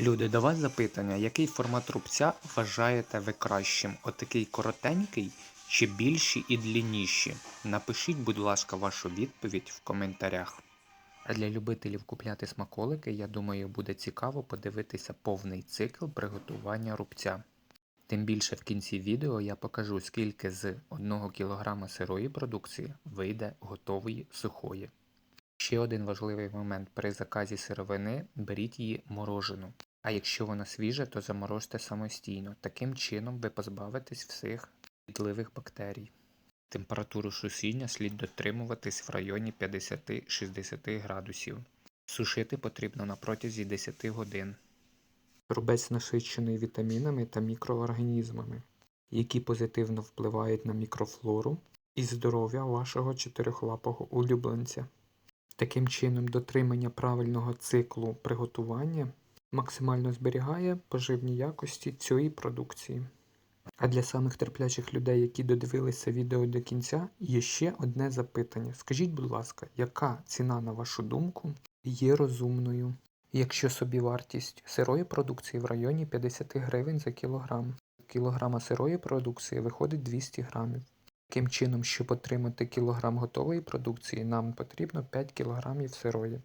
Люди, до вас запитання, який формат рубця вважаєте ви кращим? Отакий коротенький чи більші і длінніші? Напишіть, будь ласка, вашу відповідь в коментарях. Для любителів купляти смаколики, я думаю, буде цікаво подивитися повний цикл приготування рубця. Тим більше в кінці відео я покажу, скільки з 1 кг сирої продукції вийде готової сухої. Ще один важливий момент при заказі сировини беріть її морожену. А якщо вона свіжа, то заморожте самостійно. Таким чином ви позбавитесь всіх шкідливих бактерій. Температуру сушіння слід дотримуватись в районі 50-60 градусів. Сушити потрібно на протязі 10 годин. Рубець насичений вітамінами та мікроорганізмами, які позитивно впливають на мікрофлору і здоров'я вашого чотирьохлапого улюбленця. Таким чином, дотримання правильного циклу приготування максимально зберігає поживні якості цієї продукції. А для самих терплячих людей, які додивилися відео до кінця, є ще одне запитання. Скажіть, будь ласка, яка ціна, на вашу думку, є розумною? Якщо собівартість сирої продукції в районі 50 гривень за кілограм, кілограма сирої продукції виходить 200 грамів. Таким чином, щоб отримати кілограм готової продукції, нам потрібно 5 кілограмів сирої,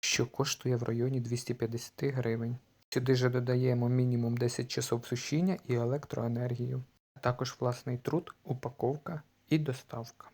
що коштує в районі 250 гривень. Сюди же додаємо мінімум 10 часов сушіння і електроенергію, а також власний труд, упаковка і доставка.